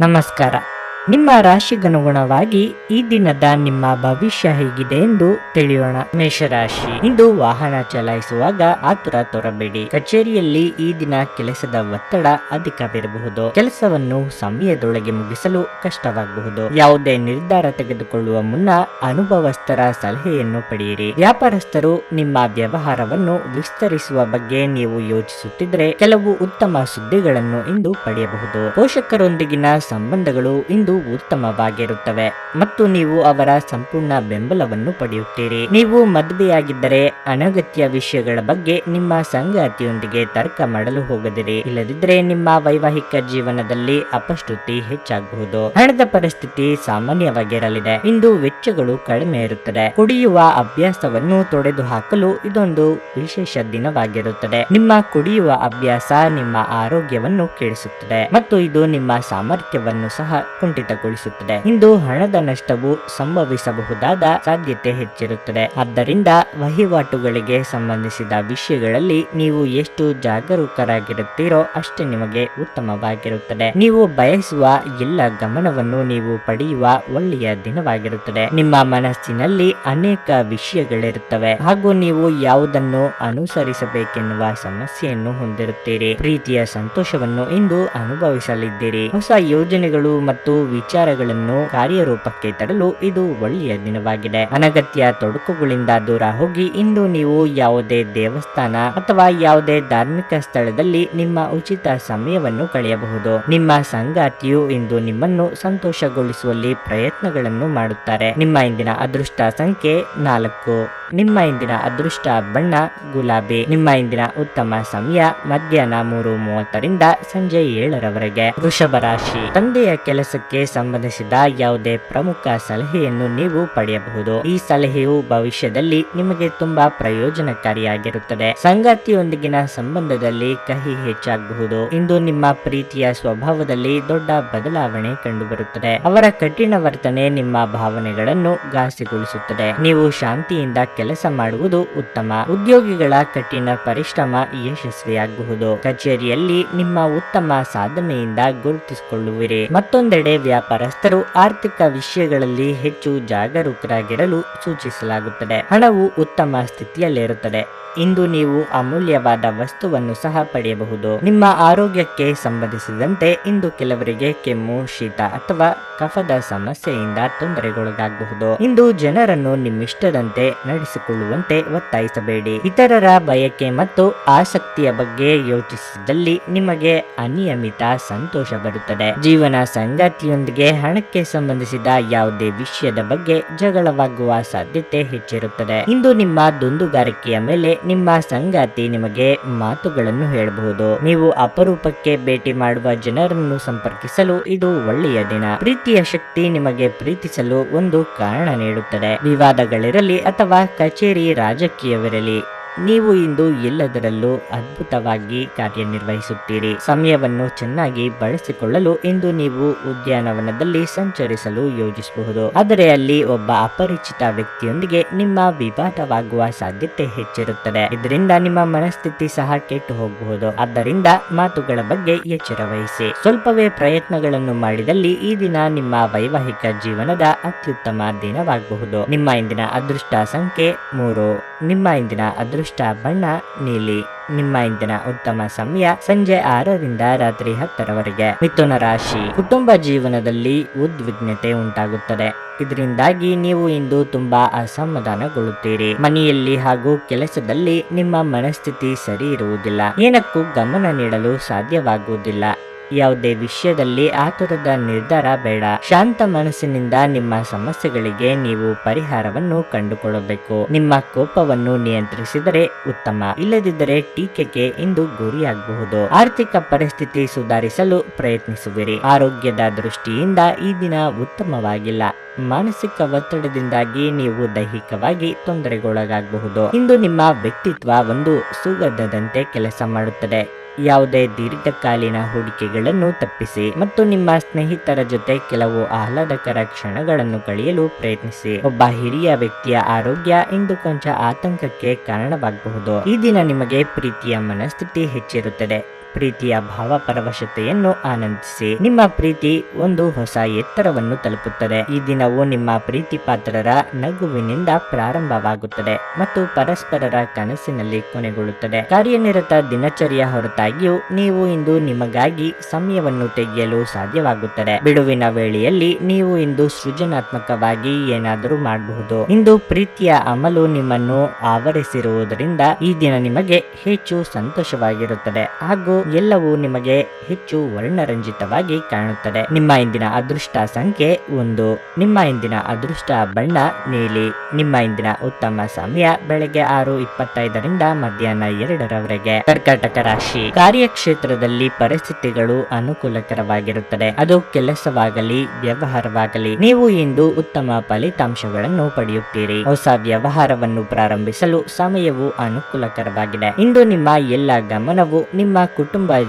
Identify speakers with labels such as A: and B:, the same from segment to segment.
A: ನಮಸ್ಕಾರ. ನಿಮ್ಮ ರಾಶಿಗನುಗುಣವಾಗಿ ಈ ದಿನದ ನಿಮ್ಮ ಭವಿಷ್ಯ ಹೇಗಿದೆ ಎಂದು ತಿಳಿಯೋಣ. ಮೇಷರಾಶಿ. ಇಂದು ವಾಹನ ಚಲಾಯಿಸುವಾಗ ಆತುರ ತೋರಬೇಡಿ. ಕಚೇರಿಯಲ್ಲಿ ಈ ದಿನ ಕೆಲಸದ ಒತ್ತಡ ಅಧಿಕವಿರಬಹುದು. ಕೆಲಸವನ್ನು ಸಮಯದೊಳಗೆ ಮುಗಿಸಲು ಕಷ್ಟವಾಗಬಹುದು. ಯಾವುದೇ ನಿರ್ಧಾರ ತೆಗೆದುಕೊಳ್ಳುವ ಮುನ್ನ ಅನುಭವಸ್ಥರ ಸಲಹೆಯನ್ನು ಪಡೆಯಿರಿ. ವ್ಯಾಪಾರಸ್ಥರು ನಿಮ್ಮ ವ್ಯವಹಾರವನ್ನು ವಿಸ್ತರಿಸುವ ಬಗ್ಗೆ ನೀವು ಯೋಚಿಸುತ್ತಿದ್ರೆ ಕೆಲವು ಉತ್ತಮ ಸುದ್ದಿಗಳನ್ನು ಇಂದು ಪಡೆಯಬಹುದು. ಪೋಷಕರೊಂದಿಗಿನ ಸಂಬಂಧಗಳು ಇಂದು ಉತ್ತಮವಾಗಿರುತ್ತವೆ. ಮತ್ತು ನೀವು ಅವರ ಸಂಪೂರ್ಣ ಬೆಂಬಲವನ್ನು ಪಡೆಯುತ್ತೀರಿ. ನೀವು ಮದುವೆಯಾಗಿದ್ದರೆ ಅನಗತ್ಯ ವಿಷಯಗಳ ಬಗ್ಗೆ ನಿಮ್ಮ ಸಂಗಾತಿಯೊಂದಿಗೆ ತರ್ಕ ಮಾಡಲು ಹೋಗದಿರಿ. ಇಲ್ಲದಿದ್ದರೆ ನಿಮ್ಮ ವೈವಾಹಿಕ ಜೀವನದಲ್ಲಿ ಅಪಶ್ರುತಿ ಹೆಚ್ಚಾಗಬಹುದು ಹಣದ ಪರಿಸ್ಥಿತಿ ಸಾಮಾನ್ಯವಾಗಿರಲಿದೆ. ಇಂದು ವೆಚ್ಚಗಳು ಕಡಿಮೆ ಇರುತ್ತದೆ. ಕುಡಿಯುವ ಅಭ್ಯಾಸವನ್ನು ತೊಡೆದು ಹಾಕಲು ಇದೊಂದು ವಿಶೇಷ ದಿನವಾಗಿರುತ್ತದೆ. ನಿಮ್ಮ ಕುಡಿಯುವ ಅಭ್ಯಾಸ ನಿಮ್ಮ ಆರೋಗ್ಯವನ್ನು ಕೆಡಿಸುತ್ತದೆ. ಮತ್ತು ಇದು ನಿಮ್ಮ ಸಾಮರ್ಥ್ಯವನ್ನು ಸಹ ಕುಂಠಿತಗೊಳಿಸುತ್ತದೆ ಇಂದು ಹಣದ ನಷ್ಟವು ಸಂಭವಿಸಬಹುದಾದ ಸಾಧ್ಯತೆ ಹೆಚ್ಚಿರುತ್ತದೆ. ಆದ್ದರಿಂದ ವಹಿವಾಟುಗಳಿಗೆ ಸಂಬಂಧಿಸಿದ ವಿಷಯಗಳಲ್ಲಿ ನೀವು ಎಷ್ಟು ಜಾಗರೂಕರಾಗಿರುತ್ತೀರೋ ಅಷ್ಟೇ ನಿಮಗೆ ಉತ್ತಮವಾಗಿರುತ್ತದೆ. ನೀವು ಬಯಸುವ ಎಲ್ಲ ಗಮನವನ್ನು ನೀವು ಪಡೆಯುವ ಒಳ್ಳೆಯ ದಿನವಾಗಿರುತ್ತದೆ. ನಿಮ್ಮ ಮನಸ್ಸಿನಲ್ಲಿ ಅನೇಕ ವಿಷಯಗಳಿರುತ್ತವೆ. ಹಾಗೂ ನೀವು ಯಾವುದನ್ನು ಅನುಸರಿಸಬೇಕೆನ್ನುವ ಸಮಸ್ಯೆಯನ್ನು ಹೊಂದಿರುತ್ತೀರಿ. ಪ್ರೀತಿಯ ಸಂತೋಷವನ್ನು ಇಂದು ಅನುಭವಿಸಲಿದ್ದೀರಿ. ಹೊಸ ಯೋಜನೆಗಳು ಮತ್ತು ವಿಚಾರಗಳನ್ನು ಕಾರ್ಯರೂಪಕ್ಕೆ ತರಲು ಇದು ಒಳ್ಳೆಯ ದಿನವಾಗಿದೆ. ಅನಗತ್ಯ ತೊಡಕುಗಳಿಂದ ದೂರ ಹೋಗಿ ಇಂದು ನೀವು ಯಾವುದೇ ದೇವಸ್ಥಾನ ಅಥವಾ ಯಾವುದೇ ಧಾರ್ಮಿಕ ಸ್ಥಳದಲ್ಲಿ ನಿಮ್ಮ ಉಚಿತ ಸಮಯವನ್ನು ಕಳೆಯಬಹುದು. ನಿಮ್ಮ ಸಂಗಾತಿಯು ಇಂದು ನಿಮ್ಮನ್ನು ಸಂತೋಷಗೊಳಿಸುವಲ್ಲಿ ಪ್ರಯತ್ನಗಳನ್ನು ಮಾಡುತ್ತಾರೆ. ನಿಮ್ಮ ಇಂದಿನ ಅದೃಷ್ಟ ಸಂಖ್ಯೆ ನಾಲ್ಕು. ನಿಮ್ಮ ಇಂದಿನ ಅದೃಷ್ಟ ಬಣ್ಣ ಗುಲಾಬಿ. ನಿಮ್ಮ ಇಂದಿನ ಉತ್ತಮ ಸಮಯ ಮಧ್ಯಾಹ್ನ ಮೂರು ಮೂವತ್ತರಿಂದ ಸಂಜೆ ಏಳರವರೆಗೆ. ವೃಷಭ ರಾಶಿ. ತಂದೆಯ ಕೆಲಸಕ್ಕೆ ಸಂಬಂಧಿಸಿದ ಯಾವುದೇ ಪ್ರಮುಖ ಸಲಹೆಯನ್ನು ನೀವು ಪಡೆಯಬಹುದು. ಈ ಸಲಹೆಯು ಭವಿಷ್ಯದಲ್ಲಿ ನಿಮಗೆ ತುಂಬಾ ಪ್ರಯೋಜನಕಾರಿಯಾಗಿರುತ್ತದೆ. ಸಂಗಾತಿಯೊಂದಿಗಿನ ಸಂಬಂಧದಲ್ಲಿ ಕಹಿ ಹೆಚ್ಚಾಗಬಹುದು. ಇಂದು ನಿಮ್ಮ ಪ್ರೀತಿಯ ಸ್ವಭಾವದಲ್ಲಿ ದೊಡ್ಡ ಬದಲಾವಣೆ ಕಂಡುಬರುತ್ತದೆ. ಅವರ ಕಠಿಣ ವರ್ತನೆ ನಿಮ್ಮ ಭಾವನೆಗಳನ್ನು ಘಾಸಿಗೊಳಿಸುತ್ತದೆ. ನೀವು ಶಾಂತಿಯಿಂದ ಕೆಲಸ ಮಾಡುವುದು ಉತ್ತಮ. ಉದ್ಯೋಗಿಗಳ ಕಠಿಣ ಪರಿಶ್ರಮ ಯಶಸ್ವಿಯಾಗಬಹುದು. ಕಚೇರಿಯಲ್ಲಿ ನಿಮ್ಮ ಉತ್ತಮ ಸಾಧನೆಯಿಂದ ಗುರುತಿಸಿಕೊಳ್ಳುವಿರಿ. ಮತ್ತೊಂದೆಡೆ ವ್ಯಾಪಾರಸ್ಥರು ಆರ್ಥಿಕ ವಿಷಯಗಳಲ್ಲಿ ಹೆಚ್ಚು ಜಾಗರೂಕರಾಗಿರಲು ಸೂಚಿಸಲಾಗುತ್ತದೆ. ಹಣವು ಉತ್ತಮ ಸ್ಥಿತಿಯಲ್ಲಿರುತ್ತದೆ. ಇಂದು ನೀವು ಅಮೂಲ್ಯವಾದ ವಸ್ತುವನ್ನು ಸಹ ಪಡೆಯಬಹುದು. ನಿಮ್ಮ ಆರೋಗ್ಯಕ್ಕೆ ಸಂಬಂಧಿಸಿದಂತೆ ಇಂದು ಕೆಲವರಿಗೆ ಕೆಮ್ಮು, ಶೀತ ಅಥವಾ ಕಫದ ಸಮಸ್ಯೆಯಿಂದ ತೊಂದರೆಗೊಳಗಾಗಬಹುದು. ಇಂದು ಜನರನ್ನು ನಿಮ್ಮಿಷ್ಟದಂತೆ ನಡೆಸಿಕೊಳ್ಳುವಂತೆ ಒತ್ತಾಯಿಸಬೇಡಿ. ಇತರರ ಬಯಕೆ ಮತ್ತು ಆಸಕ್ತಿಯ ಬಗ್ಗೆ ಯೋಚಿಸಿದಲ್ಲಿ ನಿಮಗೆ ಅನಿಯಮಿತ ಸಂತೋಷ ಬರುತ್ತದೆ. ಜೀವನ ಸಂಗಾತಿಯೊಂದಿಗೆ ಹಣಕ್ಕೆ ಸಂಬಂಧಿಸಿದ ಯಾವುದೇ ವಿಷಯದ ಬಗ್ಗೆ ಜಗಳವಾಗುವ ಸಾಧ್ಯತೆ ಹೆಚ್ಚಿರುತ್ತದೆ. ಇಂದು ನಿಮ್ಮ ದುಂದುಗಾರಿಕೆಯ ಮೇಲೆ ನಿಮ್ಮ ಸಂಗಾತಿ ನಿಮಗೆ ಮಾತುಗಳನ್ನು ಹೇಳಬಹುದು. ನೀವು ಅಪರೂಪಕ್ಕೆ ಭೇಟಿ ಮಾಡುವ ಜನರನ್ನು ಸಂಪರ್ಕಿಸಲು ಇದು ಒಳ್ಳೆಯ ದಿನ. ಪ್ರೀತಿಯ ಶಕ್ತಿ ನಿಮಗೆ ಪ್ರೀತಿಸಲು ಒಂದು ಕಾರಣ ನೀಡುತ್ತದೆ. ವಿವಾದಗಳಿರಲಿ ಅಥವಾ ಕಚೇರಿ ರಾಜಕೀಯವಿರಲಿ. ನೀವು ಇಂದು ಎಲ್ಲದರಲ್ಲೂ ಅದ್ಭುತವಾಗಿ ಕಾರ್ಯನಿರ್ವಹಿಸುತ್ತೀರಿ. ಸಮಯವನ್ನು ಚೆನ್ನಾಗಿ ಬಳಸಿಕೊಳ್ಳಲು ಇಂದು ನೀವು ಉದ್ಯಾನವನದಲ್ಲಿ ಸಂಚರಿಸಲು ಯೋಜಿಸಬಹುದು. ಆದರೆ ಅಲ್ಲಿ ಒಬ್ಬ ಅಪರಿಚಿತ ವ್ಯಕ್ತಿಯೊಂದಿಗೆ ನಿಮ್ಮ ವಿವಾದವಾಗುವ ಸಾಧ್ಯತೆ ಹೆಚ್ಚಿರುತ್ತದೆ. ಇದರಿಂದ ನಿಮ್ಮ ಮನಸ್ಥಿತಿ ಸಹ ಕೆಟ್ಟು ಹೋಗಬಹುದು. ಆದ್ದರಿಂದ ಮಾತುಗಳ ಬಗ್ಗೆ ಎಚ್ಚರ ವಹಿಸಿ. ಸ್ವಲ್ಪವೇ ಪ್ರಯತ್ನಗಳನ್ನು ಮಾಡಿದಲ್ಲಿ ಈ ದಿನ ನಿಮ್ಮ ವೈವಾಹಿಕ ಜೀವನದ ಅತ್ಯುತ್ತಮ ದಿನವಾಗಬಹುದು. ನಿಮ್ಮ ಇಂದಿನ ಅದೃಷ್ಟ ಸಂಖ್ಯೆ ಮೂರು. ನಿಮ್ಮ ಇಂದಿನ ಅದೃಷ್ಟ ಬಣ್ಣ, ನೀಲಿ. ನಿಮ್ಮ ಇಂದಿನ ಉತ್ತಮ ಸಮಯ ಸಂಜೆ ಆರರಿಂದ ರಾತ್ರಿ ಹತ್ತರವರೆಗೆ. ಮಿಥುನ ರಾಶಿ. ಕುಟುಂಬ ಜೀವನದಲ್ಲಿ ಉದ್ವಿಗ್ನತೆ ಉಂಟಾಗುತ್ತದೆ. ಇದರಿಂದಾಗಿ ನೀವು ಇಂದು ತುಂಬಾ ಅಸಮಾಧಾನಗೊಳ್ಳುತ್ತೀರಿ. ಮನೆಯಲ್ಲಿ ಹಾಗೂ ಕೆಲಸದಲ್ಲಿ ನಿಮ್ಮ ಮನಸ್ಥಿತಿ ಸರಿ ಇರುವುದಿಲ್ಲ. ಏನಕ್ಕೂ ಗಮನ ನೀಡಲು ಸಾಧ್ಯವಾಗುವುದಿಲ್ಲ. ಯಾವುದೇ ವಿಷಯದಲ್ಲಿ ಆತುರದ ನಿರ್ಧಾರ ಬೇಡ. ಶಾಂತ ಮನಸ್ಸಿನಿಂದ ನಿಮ್ಮ ಸಮಸ್ಯೆಗಳಿಗೆ ನೀವು ಪರಿಹಾರವನ್ನು ಕಂಡುಕೊಳ್ಳಬೇಕು. ನಿಮ್ಮ ಕೋಪವನ್ನು ನಿಯಂತ್ರಿಸಿದರೆ ಉತ್ತಮ. ಇಲ್ಲದಿದ್ದರೆ ಟೀಕೆಗೆ ಇಂದು ಗುರಿಯಾಗಬಹುದು. ಆರ್ಥಿಕ ಪರಿಸ್ಥಿತಿ ಸುಧಾರಿಸಲು ಪ್ರಯತ್ನಿಸುವಿರಿ. ಆರೋಗ್ಯದ ದೃಷ್ಟಿಯಿಂದ ಈ ದಿನ ಉತ್ತಮವಾಗಿಲ್ಲ. ಮಾನಸಿಕ ಒತ್ತಡದಿಂದಾಗಿ ನೀವು ದೈಹಿಕವಾಗಿ ತೊಂದರೆಗೊಳಗಾಗಬಹುದು. ಇಂದು ನಿಮ್ಮ ವ್ಯಕ್ತಿತ್ವ ಒಂದು ಸುಗಂಧದಂತೆ ಕೆಲಸ ಮಾಡುತ್ತದೆ. ಯಾವುದೇ ದೀರ್ಘಕಾಲೀನ ಹೂಡಿಕೆಗಳನ್ನು ತಪ್ಪಿಸಿ ಮತ್ತು ನಿಮ್ಮ ಸ್ನೇಹಿತರ ಜೊತೆ ಕೆಲವು ಆಹ್ಲಾದಕರ ಕ್ಷಣಗಳನ್ನು ಕಳೆಯಲು ಪ್ರಯತ್ನಿಸಿ. ಒಬ್ಬ ಹಿರಿಯ ವ್ಯಕ್ತಿಯ ಆರೋಗ್ಯ ಇಂದು ಕೊಂಚ ಆತಂಕಕ್ಕೆ ಕಾರಣವಾಗಬಹುದು. ಈ ದಿನ ನಿಮಗೆ ಪ್ರೀತಿಯ ಮನಸ್ಥಿತಿ ಹೆಚ್ಚಿರುತ್ತದೆ. ಪ್ರೀತಿಯ ಭಾವಪರವಶತೆಯನ್ನು ಆನಂದಿಸಿ. ನಿಮ್ಮ ಪ್ರೀತಿ ಒಂದು ಹೊಸ ಎತ್ತರವನ್ನು ತಲುಪುತ್ತದೆ. ಈ ದಿನವು ನಿಮ್ಮ ಪ್ರೀತಿ ಪಾತ್ರರ ನಗುವಿನಿಂದ ಪ್ರಾರಂಭವಾಗುತ್ತದೆ ಮತ್ತು ಪರಸ್ಪರರ ಕನಸಿನಲ್ಲಿ ಕೊನೆಗೊಳ್ಳುತ್ತದೆ. ಕಾರ್ಯನಿರತ ದಿನಚರಿಯ ಹೊರತಾಗಿಯೂ ನೀವು ಇಂದು ನಿಮಗಾಗಿ ಸಮಯವನ್ನು ತೆಗೆಯಲು ಸಾಧ್ಯವಾಗುತ್ತದೆ. ಬಿಡುವಿನ ವೇಳೆಯಲ್ಲಿ ನೀವು ಇಂದು ಸೃಜನಾತ್ಮಕವಾಗಿ ಏನಾದರೂ ಮಾಡಬಹುದು. ಇಂದು ಪ್ರೀತಿಯ ಅಮಲು ನಿಮ್ಮನ್ನು ಆವರಿಸಿರುವುದರಿಂದ ಈ ದಿನ ನಿಮಗೆ ಹೆಚ್ಚು ಸಂತೋಷವಾಗಿರುತ್ತದೆ. ಹಾಗೂ ಎಲ್ಲವೂ ನಿಮಗೆ ಹೆಚ್ಚು ವರ್ಣರಂಜಿತವಾಗಿ ಕಾಣುತ್ತದೆ. ನಿಮ್ಮ ಇಂದಿನ ಅದೃಷ್ಟ ಸಂಖ್ಯೆ ಒಂದು. ನಿಮ್ಮ ಇಂದಿನ ಅದೃಷ್ಟ ಬಣ್ಣ ನೀಲಿ. ನಿಮ್ಮ ಇಂದಿನ ಉತ್ತಮ ಸಮಯ ಬೆಳಗ್ಗೆ ಆರು ಇಪ್ಪತ್ತೈದರಿಂದ ಮಧ್ಯಾಹ್ನ ಎರಡರವರೆಗೆ. ಕರ್ಕಾಟಕ ರಾಶಿ. ಕಾರ್ಯಕ್ಷೇತ್ರದಲ್ಲಿ ಪರಿಸ್ಥಿತಿಗಳು ಅನುಕೂಲಕರವಾಗಿರುತ್ತದೆ. ಅದು ಕೆಲಸವಾಗಲಿ, ವ್ಯವಹಾರವಾಗಲಿ, ನೀವು ಇಂದು ಉತ್ತಮ ಫಲಿತಾಂಶಗಳನ್ನು ಪಡೆಯುತ್ತೀರಿ. ಹೊಸ ವ್ಯವಹಾರವನ್ನು ಪ್ರಾರಂಭಿಸಲು ಸಮಯವು ಅನುಕೂಲಕರವಾಗಿದೆ. ಇಂದು ನಿಮ್ಮ ಎಲ್ಲ ಗಮನವು ನಿಮ್ಮ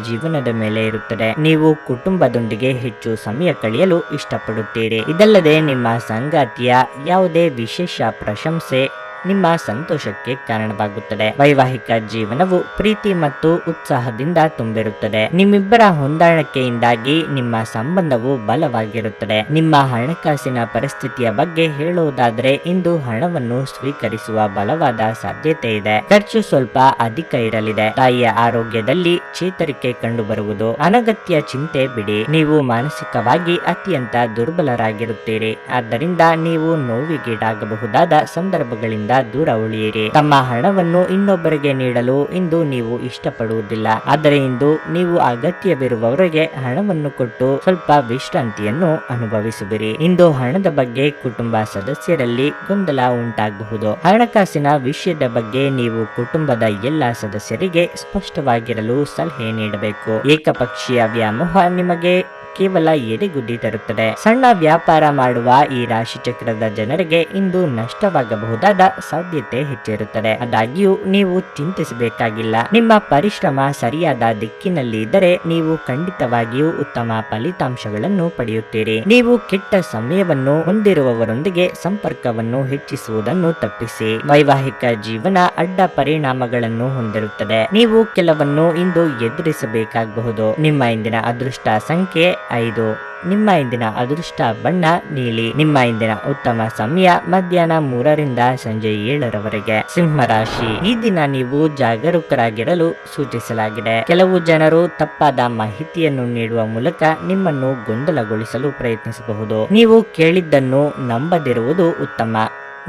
A: ಜೀವನದ ಮೇಲೆ ಇರುತ್ತದೆ. ನೀವು ಕುಟುಂಬದೊಂದಿಗೆ ಹೆಚ್ಚು ಸಮಯ ಕಳೆಯಲು ಇಷ್ಟಪಡುತ್ತೀರಿ. ಇದಲ್ಲದೆ ನಿಮ್ಮ ಸಂಗಾತಿಯ ಯಾವುದೇ ವಿಶೇಷ ಪ್ರಶಂಸೆ ನಿಮ್ಮ ಸಂತೋಷಕ್ಕೆ ಕಾರಣವಾಗುತ್ತದೆ. ವೈವಾಹಿಕ ಜೀವನವು ಪ್ರೀತಿ ಮತ್ತು ಉತ್ಸಾಹದಿಂದ ತುಂಬಿರುತ್ತದೆ. ನಿಮ್ಮಿಬ್ಬರ ಹೊಂದಾಣಿಕೆಯಿಂದಾಗಿ ನಿಮ್ಮ ಸಂಬಂಧವು ಬಲವಾಗಿರುತ್ತದೆ. ನಿಮ್ಮ ಹಣಕಾಸಿನ ಪರಿಸ್ಥಿತಿಯ ಬಗ್ಗೆ ಹೇಳುವುದಾದರೆ ಇಂದು ಹಣವನ್ನು ಸ್ವೀಕರಿಸುವ ಬಲವಾದ ಸಾಧ್ಯತೆ ಇದೆ. ಖರ್ಚು ಸ್ವಲ್ಪ ಅಧಿಕ ಇರಲಿದೆ. ತಾಯಿಯ ಆರೋಗ್ಯದಲ್ಲಿ ಚೇತರಿಕೆ ಕಂಡುಬರುವುದು ಅನಗತ್ಯ ಚಿಂತೆ ಬಿಡಿ. ನೀವು ಮಾನಸಿಕವಾಗಿ ಅತ್ಯಂತ ದುರ್ಬಲರಾಗಿರುತ್ತೀರಿ. ಆದ್ದರಿಂದ ನೀವು ನೋವಿಗೀಡಾಗಬಹುದಾದ ಸಂದರ್ಭಗಳಿಂದ ದೂರ ಉಳಿಯಿರಿ. ತಮ್ಮ ಹಣವನ್ನು ಇನ್ನೊಬ್ಬರಿಗೆ ನೀಡಲು ಇಂದು ನೀವು ಇಷ್ಟಪಡುವುದಿಲ್ಲ. ಆದರೆ ಇಂದು ನೀವು ಅಗತ್ಯವಿರುವವರಿಗೆ ಹಣವನ್ನು ಕೊಟ್ಟು ಸ್ವಲ್ಪ ವಿಶ್ರಾಂತಿಯನ್ನು ಅನುಭವಿಸುವಿರಿ. ಇಂದು ಹಣದ ಬಗ್ಗೆ ಕುಟುಂಬ ಸದಸ್ಯರಲ್ಲಿ ಗೊಂದಲ ಉಂಟಾಗಬಹುದು. ಹಣಕಾಸಿನ ವಿಷಯದ ಬಗ್ಗೆ ನೀವು ಕುಟುಂಬದ ಎಲ್ಲ ಸದಸ್ಯರಿಗೆ ಸ್ಪಷ್ಟವಾಗಿರಲು ಸಲಹೆ ನೀಡಬೇಕು. ಏಕಪಕ್ಷೀಯ ವ್ಯಾಮೋಹ ನಿಮಗೆ ಕೇವಲ ಎಡೆಗುಡ್ಡಿ ತರುತ್ತದೆ. ಸಣ್ಣ ವ್ಯಾಪಾರ ಮಾಡುವ ಈ ರಾಶಿ ಚಕ್ರದ ಜನರಿಗೆ ಇಂದು ನಷ್ಟವಾಗಬಹುದಾದ ಸಾಧ್ಯತೆ ಹೆಚ್ಚಿರುತ್ತದೆ. ಆದಾಗ್ಯೂ, ನೀವು ಚಿಂತಿಸಬೇಕಾಗಿಲ್ಲ. ನಿಮ್ಮ ಪರಿಶ್ರಮ ಸರಿಯಾದ ದಿಕ್ಕಿನಲ್ಲಿ ಇದ್ದರೆ ನೀವು ಖಂಡಿತವಾಗಿಯೂ ಉತ್ತಮ ಫಲಿತಾಂಶಗಳನ್ನು ಪಡೆಯುತ್ತೀರಿ. ನೀವು ಕೆಟ್ಟ ಸಮಯವನ್ನು ಹೊಂದಿರುವವರೊಂದಿಗೆ ಸಂಪರ್ಕವನ್ನು ಹೆಚ್ಚಿಸುವುದನ್ನು ತಪ್ಪಿಸಿ. ವೈವಾಹಿಕ ಜೀವನ ಅಡ್ಡ ಪರಿಣಾಮಗಳನ್ನು ಹೊಂದಿರುತ್ತದೆ. ನೀವು ಕೆಲವನ್ನು ಇಂದು ಎದುರಿಸಬೇಕಾಗಬಹುದು. ನಿಮ್ಮ ಇಂದಿನ ಅದೃಷ್ಟ ಸಂಖ್ಯೆ ಐದು. ನಿಮ್ಮ ಇಂದಿನ ಅದೃಷ್ಟ ಬಣ್ಣ, ನೀಲಿ. ನಿಮ್ಮ ಇಂದಿನ ಉತ್ತಮ ಸಮಯ ಮಧ್ಯಾಹ್ನ ಮೂರರಿಂದ ಸಂಜೆ ಏಳರವರೆಗೆ. ಸಿಂಹರಾಶಿ ಈ ದಿನ ನೀವು ಜಾಗರೂಕರಾಗಿರಲು ಸೂಚಿಸಲಾಗಿದೆ. ಕೆಲವು ಜನರು ತಪ್ಪಾದ ಮಾಹಿತಿಯನ್ನು ನೀಡುವ ಮೂಲಕ ನಿಮ್ಮನ್ನು ಗೊಂದಲಗೊಳಿಸಲು ಪ್ರಯತ್ನಿಸಬಹುದು. ನೀವು ಕೇಳಿದ್ದನ್ನು ನಂಬದಿರುವುದು ಉತ್ತಮ.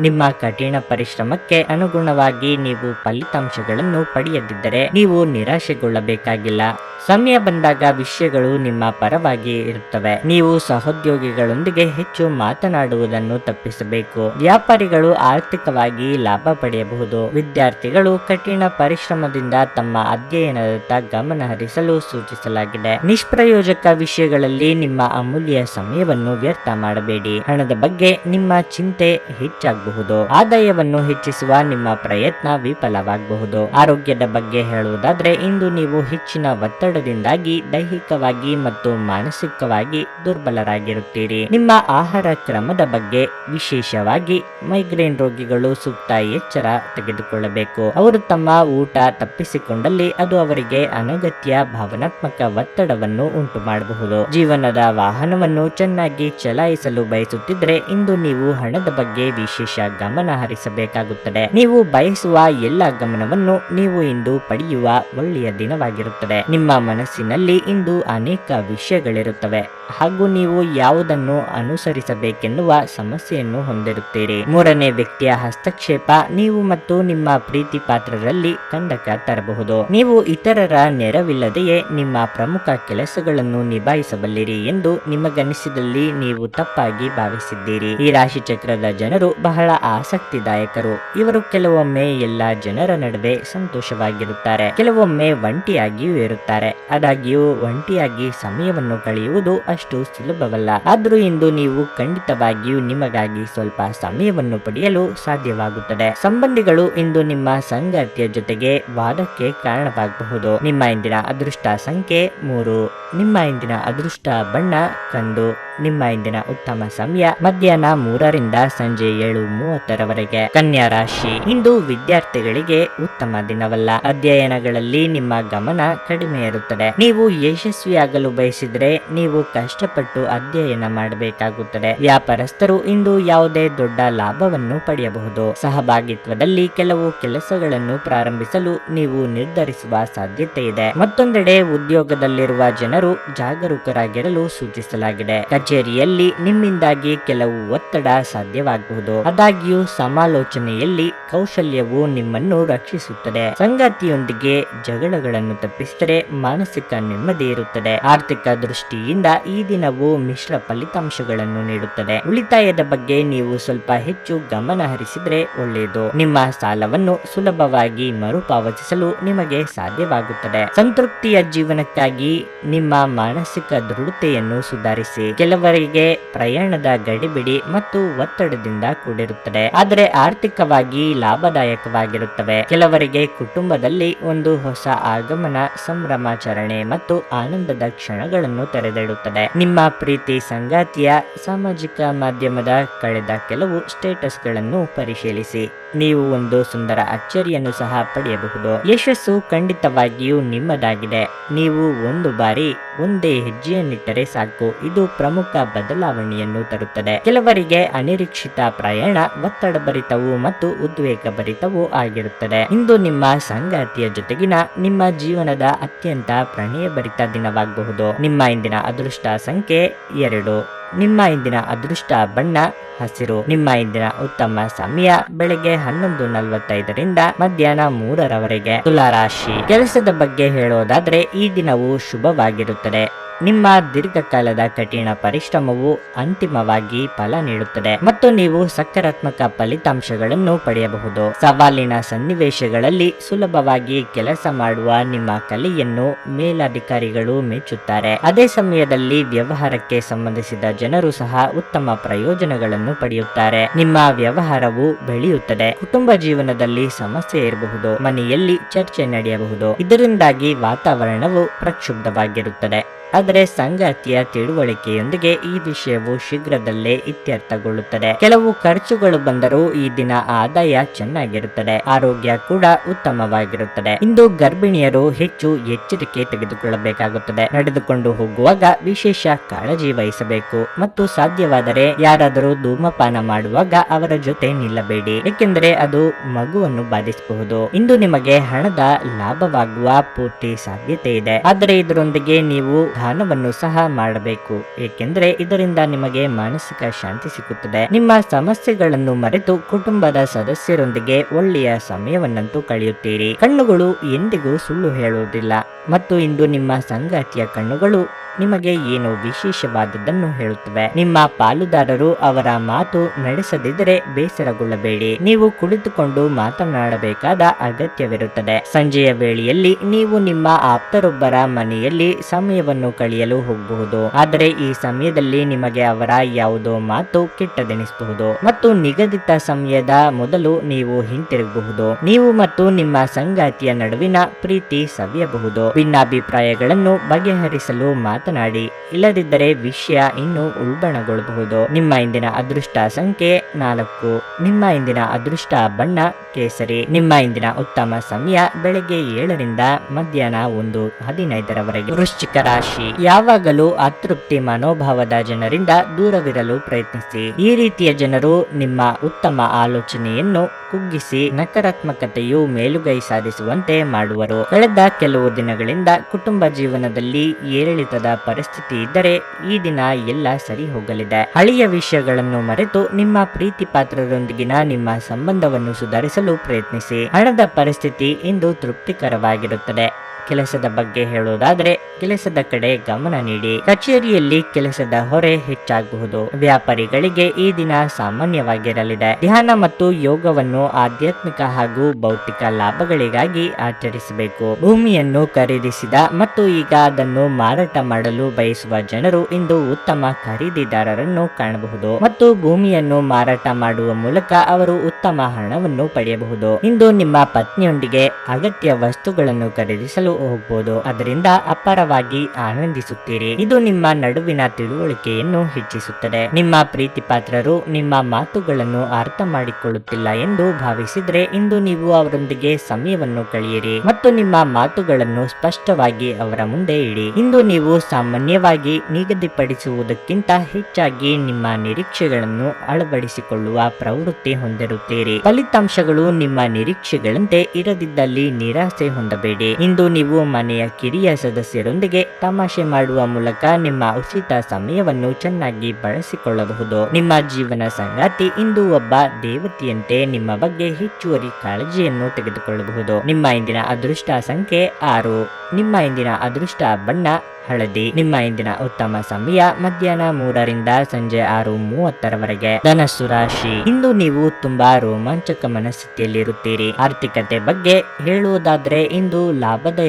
A: ನಿಮ್ಮ ಕಠಿಣ ಪರಿಶ್ರಮಕ್ಕೆ ಅನುಗುಣವಾಗಿ ನೀವು ಫಲಿತಾಂಶಗಳನ್ನು ಪಡೆಯದಿದ್ದರೆ ನೀವು ನಿರಾಶೆಗೊಳ್ಳಬೇಕಾಗಿಲ್ಲ. ಸಮಯ ಬಂದಾಗ ವಿಷಯಗಳು ನಿಮ್ಮ ಪರವಾಗಿ ಇರುತ್ತವೆ. ನೀವು ಸಹೋದ್ಯೋಗಿಗಳೊಂದಿಗೆ ಹೆಚ್ಚು ಮಾತನಾಡುವುದನ್ನು ತಪ್ಪಿಸಬೇಕು. ವ್ಯಾಪಾರಿಗಳು ಆರ್ಥಿಕವಾಗಿ ಲಾಭ ಪಡೆಯಬಹುದು. ವಿದ್ಯಾರ್ಥಿಗಳು ಕಠಿಣ ಪರಿಶ್ರಮದಿಂದ ತಮ್ಮ ಅಧ್ಯಯನದತ್ತ ಗಮನ ಹರಿಸಲು ಸೂಚಿಸಲಾಗಿದೆ. ನಿಷ್ಪ್ರಯೋಜಕ ವಿಷಯಗಳಲ್ಲಿ ನಿಮ್ಮ ಅಮೂಲ್ಯ ಸಮಯವನ್ನು ವ್ಯರ್ಥ ಮಾಡಬೇಡಿ. ಹಣದ ಬಗ್ಗೆ ನಿಮ್ಮ ಚಿಂತೆ ಹೆಚ್ಚಾಗಬಹುದು. ಆದಾಯವನ್ನು ಹೆಚ್ಚಿಸುವ ನಿಮ್ಮ ಪ್ರಯತ್ನ ವಿಫಲವಾಗಬಹುದು. ಆರೋಗ್ಯದ ಬಗ್ಗೆ ಹೇಳುವುದಾದ್ರೆ, ಇಂದು ನೀವು ಹೆಚ್ಚಿನ ಒತ್ತಡದಿಂದಾಗಿ ದೈಹಿಕವಾಗಿ ಮತ್ತು ಮಾನಸಿಕವಾಗಿ ದುರ್ಬಲರಾಗಿರುತ್ತೀರಿ. ನಿಮ್ಮ ಆಹಾರ ಕ್ರಮದ ಬಗ್ಗೆ ವಿಶೇಷವಾಗಿ ಮೈಗ್ರೇನ್ ರೋಗಿಗಳು ಸೂಕ್ತ ಎಚ್ಚರ ತೆಗೆದುಕೊಳ್ಳಬೇಕು. ಅವರು ತಮ್ಮ ಊಟ ತಪ್ಪಿಸಿಕೊಂಡಲ್ಲಿ ಅದು ಅವರಿಗೆ ಅನಗತ್ಯ ಭಾವನಾತ್ಮಕ ಒತ್ತಡವನ್ನು ಉಂಟು ಮಾಡಬಹುದು ಜೀವನದ ವಾಹನವನ್ನು ಚೆನ್ನಾಗಿ ಚಲಾಯಿಸಲು ಬಯಸುತ್ತಿದ್ರೆ ಇಂದು ನೀವು ಹಣದ ಬಗ್ಗೆ ವಿಶೇಷ ಗಮನ ಹರಿಸಬೇಕಾಗುತ್ತದೆ. ನೀವು ಬಯಸುವ ಎಲ್ಲ ಗಮನವನ್ನು ನೀವು ಇಂದು ಪಡೆಯುವ ಒಳ್ಳೆಯ ದಿನವಾಗಿರುತ್ತದೆ. ನಿಮ್ಮ ಮನಸ್ಸಿನಲ್ಲಿ ಇಂದು ಅನೇಕ ವಿಷಯಗಳಿರುತ್ತವೆ. ಹಾಗೂ ನೀವು ಯಾವುದನ್ನು ಅನುಸರಿಸಬೇಕೆನ್ನುವ ಸಮಸ್ಯೆಯನ್ನು ಹೊಂದಿರುತ್ತೀರಿ. ಮೂರನೇ ವ್ಯಕ್ತಿಯ ಹಸ್ತಕ್ಷೇಪ ನೀವು ಮತ್ತು ನಿಮ್ಮ ಪ್ರೀತಿ ಪಾತ್ರರಲ್ಲಿ ಕಂದಕ ತರಬಹುದು. ನೀವು ಇತರರ ನೆರವಿಲ್ಲದೆಯೇ ನಿಮ್ಮ ಪ್ರಮುಖ ಕೆಲಸಗಳನ್ನು ನಿಭಾಯಿಸಬಲ್ಲಿರಿ ಎಂದು ನಿಮಗನಿಸಿದಲ್ಲಿ ನೀವು ತಪ್ಪಾಗಿ ಭಾವಿಸಿದ್ದೀರಿ. ಈ ರಾಶಿ ಚಕ್ರದ ಜನರು ಬಹಳ ಆಸಕ್ತಿದಾಯಕರು. ಇವರು ಕೆಲವೊಮ್ಮೆ ಎಲ್ಲ ಜನರ ನಡುವೆ ಸಂತೋಷವಾಗಿರುತ್ತಾರೆ. ಕೆಲವೊಮ್ಮೆ ಒಂಟಿಯಾಗಿಯೂ ಇರುತ್ತಾರೆ. ಆದಾಗ್ಯೂ ಒಂಟಿಯಾಗಿ ಸಮಯವನ್ನು ಕಳೆಯುವುದು ಅಷ್ಟು ಸುಲಭವಲ್ಲ. ಆದರೂ ಇಂದು ನೀವು ಖಂಡಿತವಾಗಿಯೂ ನಿಮಗಾಗಿ ಸ್ವಲ್ಪ ಸಮಯವನ್ನು ಪಡೆಯಲು ಸಾಧ್ಯವಾಗುತ್ತದೆ. ಸಂಬಂಧಿಗಳು ಇಂದು ನಿಮ್ಮ ಸಂಗಾತಿಯ ಜೊತೆಗೆ ವಾದಕ್ಕೆ ಕಾರಣವಾಗಬಹುದು. ನಿಮ್ಮ ಇಂದಿನ ಅದೃಷ್ಟ ಸಂಖ್ಯೆ ಮೂರು. ನಿಮ್ಮ ಇಂದಿನ ಅದೃಷ್ಟ ಬಣ್ಣ ಕಂದು. ನಿಮ್ಮ ಇಂದಿನ ಉತ್ತಮ ಸಮಯ ಮಧ್ಯಾಹ್ನ ಮೂರರಿಂದ ಸಂಜೆ ಏಳು ಮೂವತ್ತರವರೆಗೆ. ಕನ್ಯಾ ರಾಶಿ, ಇಂದು ವಿದ್ಯಾರ್ಥಿಗಳಿಗೆ ಉತ್ತಮ ದಿನವಲ್ಲ. ಅಧ್ಯಯನಗಳಲ್ಲಿ ನಿಮ್ಮ ಗಮನ ಕಡಿಮೆ ಇರುತ್ತದೆ. ನೀವು ಯಶಸ್ವಿಯಾಗಲು ಬಯಸಿದ್ರೆ ನೀವು ಕಷ್ಟಪಟ್ಟು ಅಧ್ಯಯನ ಮಾಡಬೇಕಾಗುತ್ತದೆ. ವ್ಯಾಪಾರಸ್ಥರು ಇಂದು ಯಾವುದೇ ದೊಡ್ಡ ಲಾಭವನ್ನು ಪಡೆಯಬಹುದು. ಸಹಭಾಗಿತ್ವದಲ್ಲಿ ಕೆಲವು ಕೆಲಸಗಳನ್ನು ಪ್ರಾರಂಭಿಸಲು ನೀವು ನಿರ್ಧರಿಸುವ ಸಾಧ್ಯತೆ ಇದೆ. ಮತ್ತೊಂದೆಡೆ ಉದ್ಯೋಗದಲ್ಲಿರುವ ಜನರು ಜಾಗರೂಕರಾಗಿರಲು ಸೂಚಿಸಲಾಗಿದೆ. ಕಚೇರಿಯಲ್ಲಿ ನಿಮ್ಮಿಂದಾಗಿ ಕೆಲವು ಒತ್ತಡ ಸಾಧ್ಯವಾಗಬಹುದು ಆದಾಗ್ಯೂ ಸಮಾಲೋಚನೆಯಲ್ಲಿ ಕೌಶಲ್ಯವು ನಿಮ್ಮನ್ನು ರಕ್ಷಿಸುತ್ತದೆ. ಸಂಗಾತಿಯೊಂದಿಗೆ ಜಗಳಗಳನ್ನು ತಪ್ಪಿಸಿದರೆ ಮಾನಸಿಕ ನೆಮ್ಮದಿ ಇರುತ್ತದೆ. ಆರ್ಥಿಕ ದೃಷ್ಟಿಯಿಂದ ಈ ದಿನವು ಮಿಶ್ರ ಫಲಿತಾಂಶಗಳನ್ನು ನೀಡುತ್ತದೆ. ಉಳಿತಾಯದ ಬಗ್ಗೆ ನೀವು ಸ್ವಲ್ಪ ಹೆಚ್ಚು ಗಮನ ಹರಿಸಿದ್ರೆ ಒಳ್ಳೆಯದು. ನಿಮ್ಮ ಸಾಲವನ್ನು ಸುಲಭವಾಗಿ ಮರುಪಾವತಿಸಲು ನಿಮಗೆ ಸಾಧ್ಯವಾಗುತ್ತದೆ. ಸಂತೃಪ್ತಿಯ ಜೀವನಕ್ಕಾಗಿ ನಿಮ್ಮ ಮಾನಸಿಕ ದೃಢತೆಯನ್ನು ಸುಧಾರಿಸಿ. ಕೆಲವರಿಗೆ ಪ್ರಯಾಣದ ಗಡಿಬಿಡಿ ಮತ್ತು ಒತ್ತಡದಿಂದ ಕೂಡಿರುತ್ತದೆ. ಆದರೆ ಆರ್ಥಿಕವಾಗಿ ಲಾಭದಾಯಕವಾಗಿರುತ್ತವೆ. ಕೆಲವರಿಗೆ ಕುಟುಂಬದಲ್ಲಿ ಒಂದು ಹೊಸ ಆಗಮನ, ಸಂಭ್ರಮಾಚರಣೆ ಮತ್ತು ಆನಂದದ ಕ್ಷಣಗಳನ್ನು ತೆರೆದಿಡುತ್ತದೆ. ನಿಮ್ಮ ಪ್ರೀತಿ ಸಂಗಾತಿಯ ಸಾಮಾಜಿಕ ಮಾಧ್ಯಮದ ಕಳೆದ ಕೆಲವು ಸ್ಟೇಟಸ್ಗಳನ್ನು ಪರಿಶೀಲಿಸಿ. ನೀವು ಒಂದು ಸುಂದರ ಅಚ್ಚರಿಯನ್ನು ಸಹ ಪಡೆಯಬಹುದು. ಯಶಸ್ಸು ಖಂಡಿತವಾಗಿಯೂ ನಿಮ್ಮದಾಗಿದೆ. ನೀವು ಒಂದು ಬಾರಿ ಒಂದೇ ಹೆಜ್ಜೆಯನ್ನಿಟ್ಟರೆ ಸಾಕು. ಇದು ಪ್ರಮುಖ ಬದಲಾವಣೆಯನ್ನು ತರುತ್ತದೆ. ಕೆಲವರಿಗೆ ಅನಿರೀಕ್ಷಿತ ಪ್ರಯಾಣ, ಒತ್ತಡಭರಿತವು ಮತ್ತು ಉದ್ವೇಗಭರಿತವೂ ಆಗಿರುತ್ತದೆ. ಇಂದು ನಿಮ್ಮ ಸಂಗಾತಿಯ ಜೊತೆಗಿನ ನಿಮ್ಮ ಜೀವನದ ಅತ್ಯಂತ ಪ್ರಣಯಭರಿತ ದಿನವಾಗಬಹುದು. ನಿಮ್ಮ ಇಂದಿನ ಅದೃಷ್ಟ ಸಂಖ್ಯೆ ಎರಡು. ನಿಮ್ಮ ಇಂದಿನ ಅದೃಷ್ಟ ಬಣ್ಣ, ಹಸಿರು. ನಿಮ್ಮ ಇಂದಿನ ಉತ್ತಮ ಸಮಯ ಬೆಳಗ್ಗೆ ಹನ್ನೊಂದು ನಲವತ್ತೈದರಿಂದ ಮಧ್ಯಾಹ್ನ ಮೂರರವರೆಗೆ. ತುಲಾರಾಶಿ ಕೆಲಸದ ಬಗ್ಗೆ ಹೇಳೋದಾದ್ರೆ ಈ ದಿನವು ಶುಭವಾಗಿರುತ್ತದೆ. ನಿಮ್ಮ ದೀರ್ಘಕಾಲದ ಕಠಿಣ ಪರಿಶ್ರಮವು ಅಂತಿಮವಾಗಿ ಫಲ ನೀಡುತ್ತದೆ ಮತ್ತು ನೀವು ಸಕಾರಾತ್ಮಕ ಫಲಿತಾಂಶಗಳನ್ನು ಪಡೆಯಬಹುದು. ಸವಾಲಿನ ಸನ್ನಿವೇಶಗಳಲ್ಲಿ ಸುಲಭವಾಗಿ ಕೆಲಸ ಮಾಡುವ ನಿಮ್ಮ ಕಲೆಯನ್ನು ಮೇಲಧಿಕಾರಿಗಳು ಮೆಚ್ಚುತ್ತಾರೆ. ಅದೇ ಸಮಯದಲ್ಲಿ ವ್ಯವಹಾರಕ್ಕೆ ಸಂಬಂಧಿಸಿದ ಜನರು ಸಹ ಉತ್ತಮ ಪ್ರಯೋಜನಗಳನ್ನು ಪಡೆಯುತ್ತಾರೆ. ನಿಮ್ಮ ವ್ಯವಹಾರವು ಬೆಳೆಯುತ್ತದೆ. ಕುಟುಂಬ ಜೀವನದಲ್ಲಿ ಸಮಸ್ಯೆ ಇರಬಹುದು. ಮನೆಯಲ್ಲಿ ಚರ್ಚೆ ನಡೆಯಬಹುದು. ಇದರಿಂದಾಗಿ ವಾತಾವರಣವು ಪ್ರಕ್ಷುಬ್ಧವಾಗಿರುತ್ತದೆ. ಆದರೆ ಸಂಗಾತಿಯ ತಿಳುವಳಿಕೆಯೊಂದಿಗೆ ಈ ವಿಷಯವು ಶೀಘ್ರದಲ್ಲೇ ಇತ್ಯರ್ಥಗೊಳ್ಳುತ್ತದೆ. ಕೆಲವು ಖರ್ಚುಗಳು ಬಂದರೂ ಈ ದಿನ ಆದಾಯ ಚೆನ್ನಾಗಿರುತ್ತದೆ. ಆರೋಗ್ಯ ಕೂಡ ಉತ್ತಮವಾಗಿರುತ್ತದೆ. ಇಂದು ಗರ್ಭಿಣಿಯರು ಹೆಚ್ಚು ಎಚ್ಚರಿಕೆ ತೆಗೆದುಕೊಳ್ಳಬೇಕಾಗುತ್ತದೆ. ನಡೆದುಕೊಂಡು ಹೋಗುವಾಗ ವಿಶೇಷ ಕಾಳಜಿ ವಹಿಸಬೇಕು. ಮತ್ತು ಸಾಧ್ಯವಾದರೆ ಯಾರಾದರೂ ಧೂಮಪಾನ ಮಾಡುವಾಗ ಅವರ ಜೊತೆ ನಿಲ್ಲಬೇಡಿ. ಏಕೆಂದರೆ ಅದು ಮಗುವನ್ನು ಬಾಧಿಸಬಹುದು. ಇಂದು ನಿಮಗೆ ಹಣದ ಲಾಭವಾಗುವ ಪೂರ್ತಿ ಸಾಧ್ಯತೆ ಇದೆ. ಆದರೆ ಇದರೊಂದಿಗೆ ನೀವು ದಾನವನ್ನು ಸಹ ಮಾಡಬೇಕು. ಏಕೆಂದರೆ ಇದರಿಂದ ನಿಮಗೆ ಮಾನಸಿಕ ಶಾಂತಿ ಸಿಗುತ್ತದೆ ನಿಮ್ಮ ಸಮಸ್ಯೆಗಳನ್ನು ಮರೆತು ಕುಟುಂಬದ ಸದಸ್ಯರೊಂದಿಗೆ ಒಳ್ಳೆಯ ಸಮಯವನ್ನಂತೂ ಕಳೆಯುತ್ತೀರಿ. ಕಣ್ಣುಗಳು ಎಂದಿಗೂ ಸುಳ್ಳು ಹೇಳುವುದಿಲ್ಲ. ಮತ್ತು ಇಂದು ನಿಮ್ಮ ಸಂಗಾತಿಯ ಕಣ್ಣುಗಳು ನಿಮಗೆ ಏನು ವಿಶೇಷವಾದದ್ದನ್ನು ಹೇಳುತ್ತವೆ? ನಿಮ್ಮ ಪಾಲುದಾರರು ಅವರ ಮಾತು ನಡೆಸದಿದ್ದರೆ ಬೇಸರಗೊಳ್ಳಬೇಡಿ. ನೀವು ಕುಳಿತುಕೊಂಡು ಮಾತನಾಡಬೇಕಾದ ಅಗತ್ಯವಿರುತ್ತದೆ. ಸಂಜೆಯ ವೇಳೆಯಲ್ಲಿ ನೀವು ನಿಮ್ಮ ಆಪ್ತರೊಬ್ಬರ ಮನೆಯಲ್ಲಿ ಸಮಯವನ್ನು ಕಳೆಯಲು ಹೋಗಬಹುದು. ಆದರೆ ಈ ಸಮಯದಲ್ಲಿ ನಿಮಗೆ ಅವರ ಯಾವುದೋ ಮಾತು ಕೆಟ್ಟದೆನಿಸಬಹುದು. ಮತ್ತು ನಿಗದಿತ ಸಮಯದ ಮೊದಲು ನೀವು ಹಿಂತಿರುಗಬಹುದು. ನೀವು ಮತ್ತು ನಿಮ್ಮ ಸಂಗಾತಿಯ ನಡುವಿನ ಪ್ರೀತಿ ಸವಿಯಬಹುದು. ಭಿನ್ನಾಭಿಪ್ರಾಯಗಳನ್ನು ಬಗೆಹರಿಸಲು ಮಾತನಾಡಿ, ಇಲ್ಲದಿದ್ದರೆ ವಿಷಯ ಇನ್ನೂ ಉಲ್ಬಣಗೊಳ್ಳಬಹುದು ನಿಮ್ಮ ಇಂದಿನ ಅದೃಷ್ಟ ಸಂಖ್ಯೆ ನಾಲ್ಕು. ನಿಮ್ಮ ಇಂದಿನ ಅದೃಷ್ಟ ಬಣ್ಣ ಕೇಸರಿ. ನಿಮ್ಮ ಇಂದಿನ ಉತ್ತಮ ಸಮಯ ಬೆಳಿಗ್ಗೆ ಏಳರಿಂದ ಮಧ್ಯಾಹ್ನ ಒಂದು ಹದಿನೈದರವರೆಗೆ. ವೃಶ್ಚಿಕ ರಾಶಿ. ಯಾವಾಗಲೂ ಅತೃಪ್ತಿ ಮನೋಭಾವದ ಜನರಿಂದ ದೂರವಿರಲು ಪ್ರಯತ್ನಿಸಿ. ಈ ರೀತಿಯ ಜನರು ನಿಮ್ಮ ಉತ್ತಮ ಆಲೋಚನೆಯನ್ನು ಕುಗ್ಗಿಸಿ ನಕಾರಾತ್ಮಕತೆಯು ಮೇಲುಗೈ ಸಾಧಿಸುವಂತೆ ಮಾಡುವರು. ಕಳೆದ ಕೆಲವು ದಿನಗಳಿಂದ ಕುಟುಂಬ ಜೀವನದಲ್ಲಿ ಏರಿಳಿತದ ಪರಿಸ್ಥಿತಿ ಇದ್ದರೆ ಈ ದಿನ ಎಲ್ಲ ಸರಿ ಹೋಗಲಿದೆ. ಹಳೆಯ ವಿಷಯಗಳನ್ನು ಮರೆತು ನಿಮ್ಮ ಪ್ರೀತಿ ಪಾತ್ರರೊಂದಿಗಿನ ನಿಮ್ಮ ಸಂಬಂಧವನ್ನು ಸುಧಾರಿಸಲು ಪ್ರಯತ್ನಿಸಿ. ಹಣದ ಪರಿಸ್ಥಿತಿ ಇಂದು ತೃಪ್ತಿಕರವಾಗಿರುತ್ತದೆ. ಕೆಲಸದ ಬಗ್ಗೆ ಹೇಳುವುದಾದ್ರೆ ಕೆಲಸದ ಕಡೆ ಗಮನ ನೀಡಿ. ಕಚೇರಿಯಲ್ಲಿ ಕೆಲಸದ ಹೊರೆ ಹೆಚ್ಚಾಗಬಹುದು ವ್ಯಾಪಾರಿಗಳಿಗೆ ಈ ದಿನ ಸಾಮಾನ್ಯವಾಗಿರಲಿದೆ. ಧ್ಯಾನ ಮತ್ತು ಯೋಗವನ್ನು ಆಧ್ಯಾತ್ಮಿಕ ಹಾಗೂ ಭೌತಿಕ ಲಾಭಗಳಿಗಾಗಿ ಆಚರಿಸಬೇಕು. ಭೂಮಿಯನ್ನು ಖರೀದಿಸಿದ ಮತ್ತು ಈಗ ಅದನ್ನು ಮಾರಾಟ ಮಾಡಲು ಬಯಸುವ ಜನರು ಇಂದು ಉತ್ತಮ ಖರೀದಿದಾರರನ್ನು ಕಾಣಬಹುದು. ಮತ್ತು ಭೂಮಿಯನ್ನು ಮಾರಾಟ ಮಾಡುವ ಮೂಲಕ ಅವರು ಉತ್ತಮ ಹಣವನ್ನು ಪಡೆಯಬಹುದು. ಇಂದು ನಿಮ್ಮ ಪತ್ನಿಯೊಂದಿಗೆ ಅಗತ್ಯ ವಸ್ತುಗಳನ್ನು ಖರೀದಿಸಲು ಹೊರಟು ಹೋಗ್ಬೋದು ಅದರಿಂದ ಅಪಾರವಾಗಿ ಆನಂದಿಸುತ್ತೀರಿ. ಇದು ನಿಮ್ಮ ನಡುವಿನ ತಿಳುವಳಿಕೆಯನ್ನು ಹೆಚ್ಚಿಸುತ್ತದೆ. ನಿಮ್ಮ ಪ್ರೀತಿ ಪಾತ್ರರು ನಿಮ್ಮ ಮಾತುಗಳನ್ನು ಅರ್ಥ ಮಾಡಿಕೊಳ್ಳುತ್ತಿಲ್ಲ ಎಂದು ಭಾವಿಸಿದ್ರೆ ಇಂದು ನೀವು ಅವರೊಂದಿಗೆ ಸಮಯವನ್ನು ಕಳೆಯಿರಿ ಮತ್ತು ನಿಮ್ಮ ಮಾತುಗಳನ್ನು ಸ್ಪಷ್ಟವಾಗಿ ಅವರ ಮುಂದೆ ಇಡಿ. ಇಂದು ನೀವು ಸಾಮಾನ್ಯವಾಗಿ ನಿಗದಿಪಡಿಸುವುದಕ್ಕಿಂತ ಹೆಚ್ಚಾಗಿ ನಿಮ್ಮ ನಿರೀಕ್ಷೆಗಳನ್ನು ಅಳವಡಿಸಿಕೊಳ್ಳುವ ಪ್ರವೃತ್ತಿ ಹೊಂದಿರುತ್ತೀರಿ. ಫಲಿತಾಂಶಗಳು ನಿಮ್ಮ ನಿರೀಕ್ಷೆಗಳಂತೆ ಇರದಿದ್ದಲ್ಲಿ ನಿರಾಸೆ ಹೊಂದಬೇಡಿ. ಇಂದು ಮನೆಯ ಕಿರಿಯ ಸದಸ್ಯರೊಂದಿಗೆ ತಮಾಷೆ ಮಾಡುವ ಮೂಲಕ ನಿಮ್ಮ ಉಚಿತ ಸಮಯವನ್ನು ಚೆನ್ನಾಗಿ ಬಳಸಿಕೊಳ್ಳಬಹುದು. ನಿಮ್ಮ ಜೀವನ ಸಂಗಾತಿ ಇಂದು ಒಬ್ಬ ದೇವತೆಯಂತೆ ನಿಮ್ಮ ಬಗ್ಗೆ ಹೆಚ್ಚುವರಿ ಕಾಳಜಿಯನ್ನು ತೆಗೆದುಕೊಳ್ಳಬಹುದು. ನಿಮ್ಮ ಇಂದಿನ ಅದೃಷ್ಟ ಸಂಖ್ಯೆ ಆರು. ನಿಮ್ಮ ಇಂದಿನ ಅದೃಷ್ಟ ಬಣ್ಣ ಹಳದಿ. ನಿಮ್ಮ ಇಂದಿನ ಉತ್ತಮ ಸಮಯ ಮಧ್ಯಾಹ್ನ ಮೂರರಿಂದ ಸಂಜೆ ಆರು ಮೂವತ್ತರವರೆಗೆ. ಧನಸ್ಸು ರಾಶಿ. ಇಂದು ನೀವು ತುಂಬಾ ರೋಮಾಂಚಕ ಮನಸ್ಥಿತಿಯಲ್ಲಿರುತ್ತೀರಿ. ಆರ್ಥಿಕತೆ ಬಗ್ಗೆ ಹೇಳುವುದಾದ್ರೆ ಇಂದು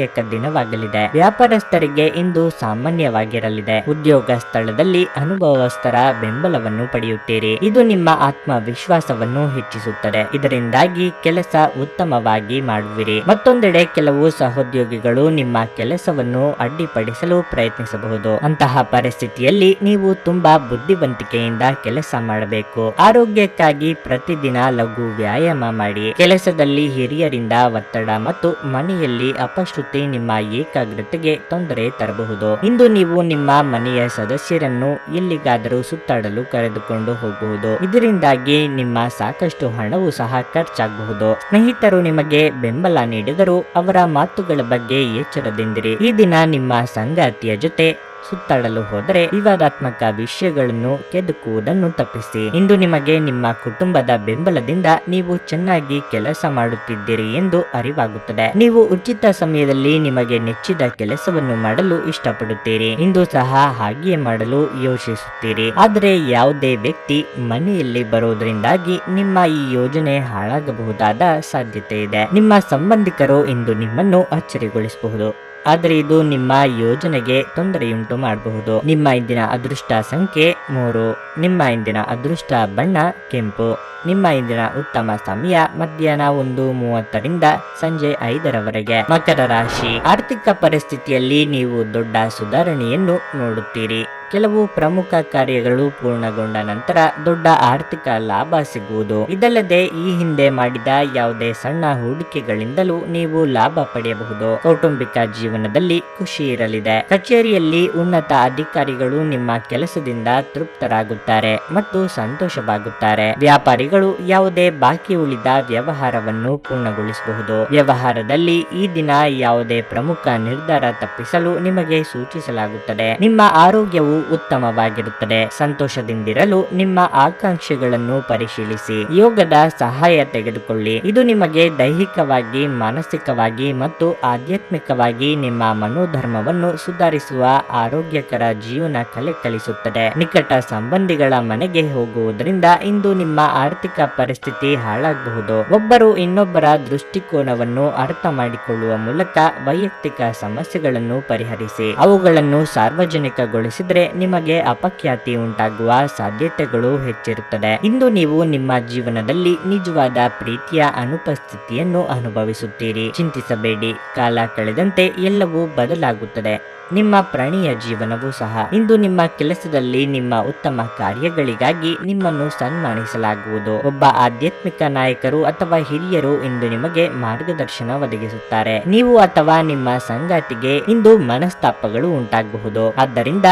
A: ಲಾಭದಾಯಕ ದಿನವಾಗಲಿದೆ ವ್ಯಾಪಾರಸ್ಥರಿಗೆ ಇಂದು ಸಾಮಾನ್ಯವಾಗಿರಲಿದೆ. ಉದ್ಯೋಗ ಸ್ಥಳದಲ್ಲಿ ಅನುಭವಸ್ಥರ ಬೆಂಬಲವನ್ನು ಪಡೆಯುತ್ತೀರಿ. ಇದು ನಿಮ್ಮ ಆತ್ಮವಿಶ್ವಾಸವನ್ನು ಹೆಚ್ಚಿಸುತ್ತದೆ. ಇದರಿಂದಾಗಿ ಕೆಲಸ ಉತ್ತಮವಾಗಿ ಮಾಡುವಿರಿ. ಮತ್ತೊಂದೆಡೆ ಕೆಲವು ಸಹೋದ್ಯೋಗಿಗಳು ನಿಮ್ಮ ಕೆಲಸವನ್ನು ಅಡ್ಡಿಪಡಿಸಲು ಪ್ರಯತ್ನಿಸಬಹುದು. ಅಂತಹ ಪರಿಸ್ಥಿತಿಯಲ್ಲಿ ನೀವು ತುಂಬಾ ಬುದ್ಧಿವಂತಿಕೆಯಿಂದ ಕೆಲಸ ಮಾಡಬೇಕು. ಆರೋಗ್ಯಕ್ಕಾಗಿ ಪ್ರತಿದಿನ ಲಘು ವ್ಯಾಯಾಮ ಮಾಡಿ. ಕೆಲಸದಲ್ಲಿ ಹಿರಿಯರಿಂದ ಒತ್ತಡ ಮತ್ತು ಮನೆಯಲ್ಲಿ ಅಪಶ್ರುತಿ ನಿಮ್ಮ ಏಕಾಗ್ರತೆಗೆ ತೊಂದರೆ ತರಬಹುದು. ಇಂದು ನೀವು ನಿಮ್ಮ ಮನೆಯ ಸದಸ್ಯರನ್ನು ಎಲ್ಲಿಗಾದರೂ ಸುತ್ತಾಡಲು ಕರೆದುಕೊಂಡು ಹೋಗಬಹುದು. ಇದರಿಂದಾಗಿ ನಿಮ್ಮ ಸಾಕಷ್ಟು ಹಣವು ಸಹ ಖರ್ಚಾಗಬಹುದು. ಸ್ನೇಹಿತರು ನಿಮಗೆ ಬೆಂಬಲ ನೀಡಿದರೂ ಅವರ ಮಾತುಗಳ ಬಗ್ಗೆ ಎಚ್ಚರದಿಂದಿರಿ. ಈ ದಿನ ನಿಮ್ಮ ಸಂಗಾತಿಯ ಜೊತೆ ಸುತ್ತಾಡಲು ಹೋದರೆ ವಿವಾದಾತ್ಮಕ ವಿಷಯಗಳನ್ನು ಕೆದಕುವುದನ್ನು ತಪ್ಪಿಸಿ. ಇಂದು ನಿಮಗೆ ನಿಮ್ಮ ಕುಟುಂಬದ ಬೆಂಬಲದಿಂದ ನೀವು ಚೆನ್ನಾಗಿ ಕೆಲಸ ಮಾಡುತ್ತಿದ್ದೀರಿ ಎಂದು ಅರಿವಾಗುತ್ತದೆ. ನೀವು ಉಚಿತ ಸಮಯದಲ್ಲಿ ನಿಮಗೆ ನೆಚ್ಚಿದ ಕೆಲಸವನ್ನು ಮಾಡಲು ಇಷ್ಟಪಡುತ್ತೀರಿ. ಇಂದು ಸಹ ಹಾಗೆಯೇ ಮಾಡಲು ಯೋಚಿಸುತ್ತೀರಿ. ಆದರೆ ಯಾವುದೇ ವ್ಯಕ್ತಿ ಮನೆಯಲ್ಲಿ ಬರುವುದರಿಂದಾಗಿ ನಿಮ್ಮ ಈ ಯೋಜನೆ ಹಾಳಾಗಬಹುದಾದ ಸಾಧ್ಯತೆ ಇದೆ. ನಿಮ್ಮ ಸಂಬಂಧಿಕರು ಇಂದು ನಿಮ್ಮನ್ನು ಅಚ್ಚರಿಗೊಳಿಸಬಹುದು. ಆದರೆ ಇದು ನಿಮ್ಮ ಯೋಜನೆಗೆ ತೊಂದರೆಯುಂಟು ಮಾಡಬಹುದು. ನಿಮ್ಮ ಇಂದಿನ ಅದೃಷ್ಟ ಸಂಖ್ಯೆ ಮೂರು. ನಿಮ್ಮ ಇಂದಿನ ಅದೃಷ್ಟ ಬಣ್ಣ ಕೆಂಪು. ನಿಮ್ಮ ಇಂದಿನ ಉತ್ತಮ ಸಮಯ ಮಧ್ಯಾಹ್ನ ಒಂದು ಮೂವತ್ತರಿಂದ ಸಂಜೆ ಐದರವರೆಗೆ. ಮಕರ ರಾಶಿ. ಆರ್ಥಿಕ ಪರಿಸ್ಥಿತಿಯಲ್ಲಿ ನೀವು ದೊಡ್ಡ ಸುಧಾರಣೆಯನ್ನು ನೋಡುತ್ತೀರಿ. ಕೆಲವು ಪ್ರಮುಖ ಕಾರ್ಯಗಳು ಪೂರ್ಣಗೊಂಡ ನಂತರ ದೊಡ್ಡ ಆರ್ಥಿಕ ಲಾಭ ಸಿಗುವುದು. ಇದಲ್ಲದೆ ಈ ಹಿಂದೆ ಮಾಡಿದ ಯಾವುದೇ ಸಣ್ಣ ಹೂಡಿಕೆಗಳಿಂದಲೂ ನೀವು ಲಾಭ ಪಡೆಯಬಹುದು. ಕೌಟುಂಬಿಕ ಜೀವನದಲ್ಲಿ ಖುಷಿ ಇರಲಿದೆ. ಕಚೇರಿಯಲ್ಲಿ ಉನ್ನತ ಅಧಿಕಾರಿಗಳು ನಿಮ್ಮ ಕೆಲಸದಿಂದ ತೃಪ್ತರಾಗುತ್ತಾರೆ ಮತ್ತು ಸಂತೋಷವಾಗುತ್ತಾರೆ. ವ್ಯಾಪಾರಿಗಳು ಯಾವುದೇ ಬಾಕಿ ಉಳಿದ ವ್ಯವಹಾರವನ್ನು ಪೂರ್ಣಗೊಳಿಸಬಹುದು. ವ್ಯವಹಾರದಲ್ಲಿ ಈ ದಿನ ಯಾವುದೇ ಪ್ರಮುಖ ನಿರ್ಧಾರ ತಪ್ಪಿಸಲು ನಿಮಗೆ ಸೂಚಿಸಲಾಗುತ್ತದೆ. ನಿಮ್ಮ ಆರೋಗ್ಯವು ಉತ್ತಮವಾಗಿರುತ್ತದೆ. ಸಂತೋಷದಿಂದಿರಲು ನಿಮ್ಮ ಆಕಾಂಕ್ಷೆಗಳನ್ನು ಪರಿಶೀಲಿಸಿ. ಯೋಗದ ಸಹಾಯ ತೆಗೆದುಕೊಳ್ಳಿ. ಇದು ನಿಮಗೆ ದೈಹಿಕವಾಗಿ, ಮಾನಸಿಕವಾಗಿ ಮತ್ತು ಆಧ್ಯಾತ್ಮಿಕವಾಗಿ ನಿಮ್ಮ ಮನೋಧರ್ಮವನ್ನು ಸುಧಾರಿಸುವ ಆರೋಗ್ಯಕರ ಜೀವನ ಕಲೆ ಕಲಿಸುತ್ತದೆ. ನಿಕಟ ಸಂಬಂಧಿಗಳ ಮನೆಗೆ ಹೋಗುವುದರಿಂದ ಇಂದು ನಿಮ್ಮ ಆರ್ಥಿಕ ಪರಿಸ್ಥಿತಿ ಹಾಳಾಗಬಹುದು. ಒಬ್ಬರು ಇನ್ನೊಬ್ಬರ ದೃಷ್ಟಿಕೋನವನ್ನು ಅರ್ಥ ಮಾಡಿಕೊಳ್ಳುವ ಮೂಲಕ ವೈಯಕ್ತಿಕ ಸಮಸ್ಯೆಗಳನ್ನು ಪರಿಹರಿಸಿ. ಅವುಗಳನ್ನು ಸಾರ್ವಜನಿಕಗೊಳಿಸಿದ್ರೆ ನಿಮಗೆ ಅಪಖ್ಯಾತಿ ಉಂಟಾಗುವ ಸಾಧ್ಯತೆಗಳು ಹೆಚ್ಚಿರುತ್ತದೆ. ಇಂದು ನೀವು ನಿಮ್ಮ ಜೀವನದಲ್ಲಿ ನಿಜವಾದ ಪ್ರೀತಿಯ ಅನುಪಸ್ಥಿತಿಯನ್ನು ಅನುಭವಿಸುತ್ತೀರಿ. ಚಿಂತಿಸಬೇಡಿ. ಕಾಲ ಕಳೆದಂತೆ ಎಲ್ಲವೂ ಬದಲಾಗುತ್ತದೆ. ನಿಮ್ಮ ಪ್ರಾಣಿಯ ಜೀವನವೂ ಸಹ. ಇಂದು ನಿಮ್ಮ ಕೆಲಸದಲ್ಲಿ ನಿಮ್ಮ ಉತ್ತಮ ಕಾರ್ಯಗಳಿಗಾಗಿ ನಿಮ್ಮನ್ನು ಸನ್ಮಾನಿಸಲಾಗುವುದು. ಒಬ್ಬ ಆಧ್ಯಾತ್ಮಿಕ ನಾಯಕರು ಅಥವಾ ಹಿರಿಯರು ಇಂದು ನಿಮಗೆ ಮಾರ್ಗದರ್ಶನ ಒದಗಿಸುತ್ತಾರೆ. ನೀವು ಅಥವಾ ನಿಮ್ಮ ಸಂಗಾತಿಗೆ ಇಂದು ಮನಸ್ತಾಪಗಳು ಉಂಟಾಗಬಹುದು. ಆದ್ದರಿಂದ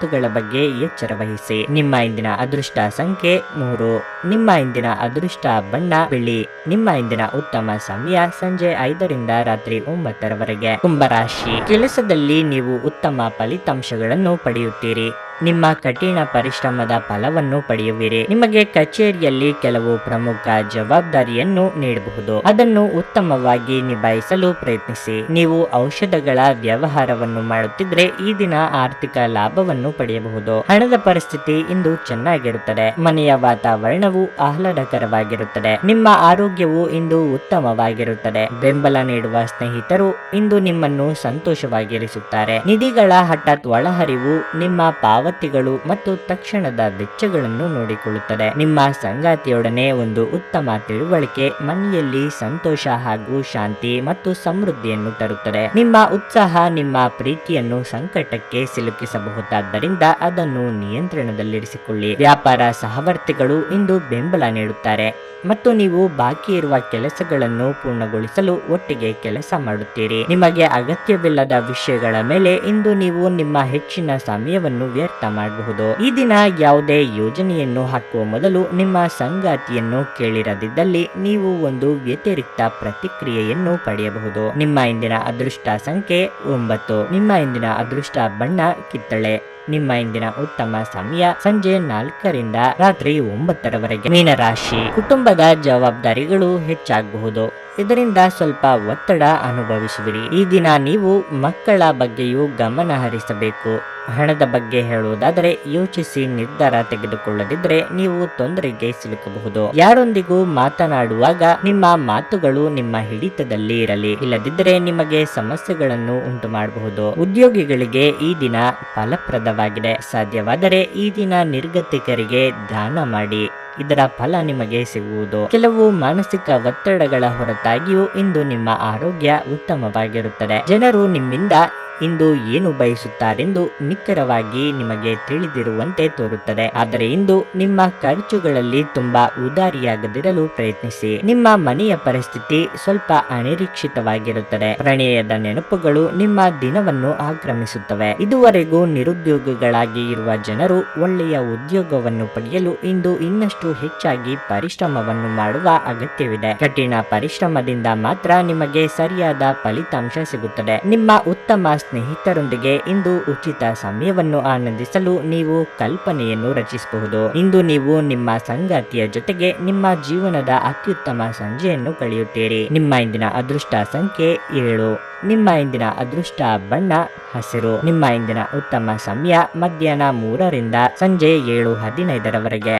A: ಮಾತುಗಳ ಬಗ್ಗೆ ಎಚ್ಚರ ವಹಿಸಿ. ನಿಮ್ಮ ಇಂದಿನ ಅದೃಷ್ಟ ಸಂಖ್ಯೆ ಮೂರು. ನಿಮ್ಮ ಇಂದಿನ ಅದೃಷ್ಟ ಬಣ್ಣ ಬಿಳಿ. ನಿಮ್ಮ ಇಂದಿನ ಉತ್ತಮ ಸಮಯ ಸಂಜೆ ಐದರಿಂದ ರಾತ್ರಿ ಒಂಬತ್ತರವರೆಗೆ. ಕುಂಭರಾಶಿ ಕೆಲಸದಲ್ಲಿ ನೀವು ಉತ್ತಮ ಫಲಿತಾಂಶಗಳನ್ನು ಪಡೆಯುತ್ತೀರಿ. ನಿಮ್ಮ ಕಠಿಣ ಪರಿಶ್ರಮದ ಫಲವನ್ನು ಪಡೆಯುವಿರಿ. ನಿಮಗೆ ಕಚೇರಿಯಲ್ಲಿ ಕೆಲವು ಪ್ರಮುಖ ಜವಾಬ್ದಾರಿಯನ್ನು ನೀಡಬಹುದು. ಅದನ್ನು ಉತ್ತಮವಾಗಿ ನಿಭಾಯಿಸಲು ಪ್ರಯತ್ನಿಸಿ. ನೀವು ಔಷಧಗಳ ವ್ಯವಹಾರವನ್ನು ಮಾಡುತ್ತಿದ್ರೆ ಈ ದಿನ ಆರ್ಥಿಕ ಲಾಭವನ್ನು ಪಡೆಯಬಹುದು. ಹಣದ ಪರಿಸ್ಥಿತಿ ಇಂದು ಚೆನ್ನಾಗಿರುತ್ತದೆ. ಮನೆಯ ವಾತಾವರಣವು ಆಹ್ಲಾದಕರವಾಗಿರುತ್ತದೆ. ನಿಮ್ಮ ಆರೋಗ್ಯವು ಇಂದು ಉತ್ತಮವಾಗಿರುತ್ತದೆ. ಬೆಂಬಲ ನೀಡುವ ಸ್ನೇಹಿತರು ಇಂದು ನಿಮ್ಮನ್ನು ಸಂತೋಷವಾಗಿರಿಸುತ್ತಾರೆ. ನಿಧಿಗಳ ಹಠಾತ್ ಒಳಹರಿವು ನಿಮ್ಮ ಪಾವ ಪಾವತಿಗಳು ಮತ್ತು ತಕ್ಷಣದ ವೆಚ್ಚಗಳನ್ನು ನೋಡಿಕೊಳ್ಳುತ್ತದೆ. ನಿಮ್ಮ ಸಂಗಾತಿಯೊಡನೆ ಒಂದು ಉತ್ತಮ ತಿಳುವಳಿಕೆ ಮನೆಯಲ್ಲಿ ಸಂತೋಷ ಹಾಗೂ ಶಾಂತಿ ಮತ್ತು ಸಮೃದ್ಧಿಯನ್ನು ತರುತ್ತದೆ. ನಿಮ್ಮ ಉತ್ಸಾಹ ನಿಮ್ಮ ಪ್ರೀತಿಯನ್ನು ಸಂಕಟಕ್ಕೆ ಸಿಲುಕಿಸಬಹುದಾದ್ದರಿಂದ ಅದನ್ನು ನಿಯಂತ್ರಣದಲ್ಲಿರಿಸಿಕೊಳ್ಳಿ. ವ್ಯಾಪಾರ ಸಹವರ್ತಿಗಳು ಇಂದು ಬೆಂಬಲ ನೀಡುತ್ತಾರೆ ಮತ್ತು ನೀವು ಬಾಕಿ ಇರುವ ಕೆಲಸಗಳನ್ನು ಪೂರ್ಣಗೊಳಿಸಲು ಒಟ್ಟಿಗೆ ಕೆಲಸ ಮಾಡುತ್ತೀರಿ. ನಿಮಗೆ ಅಗತ್ಯವಿಲ್ಲದ ವಿಷಯಗಳ ಮೇಲೆ ಇಂದು ನೀವು ನಿಮ್ಮ ಹೆಚ್ಚಿನ ಸಮಯವನ್ನು ವ್ಯರ್ಥ ಮಾಡಬಹುದು. ಈ ದಿನ ಯಾವುದೇ ಯೋಜನೆಯನ್ನು ಹಾಕುವ ಮೊದಲು ನಿಮ್ಮ ಸಂಗಾತಿಯನ್ನು ಕೇಳಿರದಿದ್ದಲ್ಲಿ ನೀವು ಒಂದು ವ್ಯತಿರಿಕ್ತ ಪ್ರತಿಕ್ರಿಯೆಯನ್ನು ಪಡೆಯಬಹುದು. ನಿಮ್ಮ ಇಂದಿನ ಅದೃಷ್ಟ ಸಂಖ್ಯೆ ಒಂಬತ್ತು. ನಿಮ್ಮ ಇಂದಿನ ಅದೃಷ್ಟ ಬಣ್ಣ ಕಿತ್ತಳೆ. ನಿಮ್ಮ ಇಂದಿನ ಉತ್ತಮ ಸಮಯ ಸಂಜೆ ನಾಲ್ಕರಿಂದ ರಾತ್ರಿ ಒಂಬತ್ತರವರೆಗೆ. ಮೀನರಾಶಿ. ಕುಟುಂಬದ ಜವಾಬ್ದಾರಿಗಳು ಹೆಚ್ಚಾಗಬಹುದು. ಇದರಿಂದ ಸ್ವಲ್ಪ ಒತ್ತಡ ಅನುಭವಿಸುವಿರಿ. ಈ ದಿನ ನೀವು ಮಕ್ಕಳ ಬಗ್ಗೆಯೂ ಗಮನ ಹರಿಸಬೇಕು. ಹಣದ ಬಗ್ಗೆ ಹೇಳುವುದಾದರೆ ಯೋಚಿಸಿ ನಿರ್ಧಾರ ತೆಗೆದುಕೊಳ್ಳದಿದ್ರೆ ನೀವು ತೊಂದರೆಗೆ ಸಿಲುಕಬಹುದು. ಯಾರೊಂದಿಗೂ ಮಾತನಾಡುವಾಗ ನಿಮ್ಮ ಮಾತುಗಳು ನಿಮ್ಮ ಹಿಡಿತದಲ್ಲಿ ಇರಲಿ. ಇಲ್ಲದಿದ್ದರೆ ನಿಮಗೆ ಸಮಸ್ಯೆಗಳನ್ನು ಉಂಟು ಮಾಡಬಹುದು ಉದ್ಯೋಗಿಗಳಿಗೆ ಈ ದಿನ ಫಲಪ್ರದವಾಗಿದೆ. ಸಾಧ್ಯವಾದರೆ ಈ ದಿನ ನಿರ್ಗತಿಕರಿಗೆ ದಾನ ಮಾಡಿ. ಇದರ ಫಲ ನಿಮಗೆ ಸಿಗುವುದು. ಕೆಲವು ಮಾನಸಿಕ ಒತ್ತಡಗಳ ಹೊರತಾಗಿಯೂ ಇಂದು ನಿಮ್ಮ ಆರೋಗ್ಯ ಉತ್ತಮವಾಗಿರುತ್ತದೆ. ಜನರು ನಿಮ್ಮಿಂದ ಇಂದು ಏನು ಬಯಸುತ್ತಾರೆಂದು ನಿಖರವಾಗಿ ನಿಮಗೆ ತಿಳಿದಿರುವಂತೆ ತೋರುತ್ತದೆ. ಆದರೆ ಇಂದು ನಿಮ್ಮ ಖರ್ಚುಗಳಲ್ಲಿ ತುಂಬಾ ಉದಾರಿಯಾಗದಿರಲು ಪ್ರಯತ್ನಿಸಿ. ನಿಮ್ಮ ಮನೆಯ ಪರಿಸ್ಥಿತಿ ಸ್ವಲ್ಪ ಅನಿರೀಕ್ಷಿತವಾಗಿರುತ್ತದೆ. ಪ್ರಣಯದ ನೆನಪುಗಳು ನಿಮ್ಮ ದಿನವನ್ನು ಆಕ್ರಮಿಸುತ್ತವೆ. ಇದುವರೆಗೂ ನಿರುದ್ಯೋಗಿಗಳಾಗಿ ಇರುವ ಜನರು ಒಳ್ಳೆಯ ಉದ್ಯೋಗವನ್ನು ಪಡೆಯಲು ಇಂದು ಇನ್ನಷ್ಟು ಹೆಚ್ಚಾಗಿ ಪರಿಶ್ರಮವನ್ನು ಮಾಡುವ ಅಗತ್ಯವಿದೆ. ಕಠಿಣ ಪರಿಶ್ರಮದಿಂದ ಮಾತ್ರ ನಿಮಗೆ ಸರಿಯಾದ ಫಲಿತಾಂಶ ಸಿಗುತ್ತದೆ. ನಿಮ್ಮ ಉತ್ತಮ ಸ್ನೇಹಿತರೊಂದಿಗೆ ಇಂದು ಉಚಿತ ಸಮಯವನ್ನು ಆನಂದಿಸಲು ನೀವು ಕಲ್ಪನೆಯನ್ನು ರಚಿಸಬಹುದು. ಇಂದು ನೀವು ನಿಮ್ಮ ಸಂಗಾತಿಯ ಜೊತೆಗೆ ನಿಮ್ಮ ಜೀವನದ ಅತ್ಯುತ್ತಮ ಸಂಜೆಯನ್ನು ಕಳೆಯುತ್ತೀರಿ. ನಿಮ್ಮ ಇಂದಿನ ಅದೃಷ್ಟ ಸಂಖ್ಯೆ ಏಳು. ನಿಮ್ಮ ಇಂದಿನ ಅದೃಷ್ಟ ಬಣ್ಣ, ಹಸಿರು. ನಿಮ್ಮ ಇಂದಿನ ಉತ್ತಮ ಸಮಯ ಮಧ್ಯಾಹ್ನ ಮೂರರಿಂದ ಸಂಜೆ ಏಳು ಹದಿನೈದರವರೆಗೆ.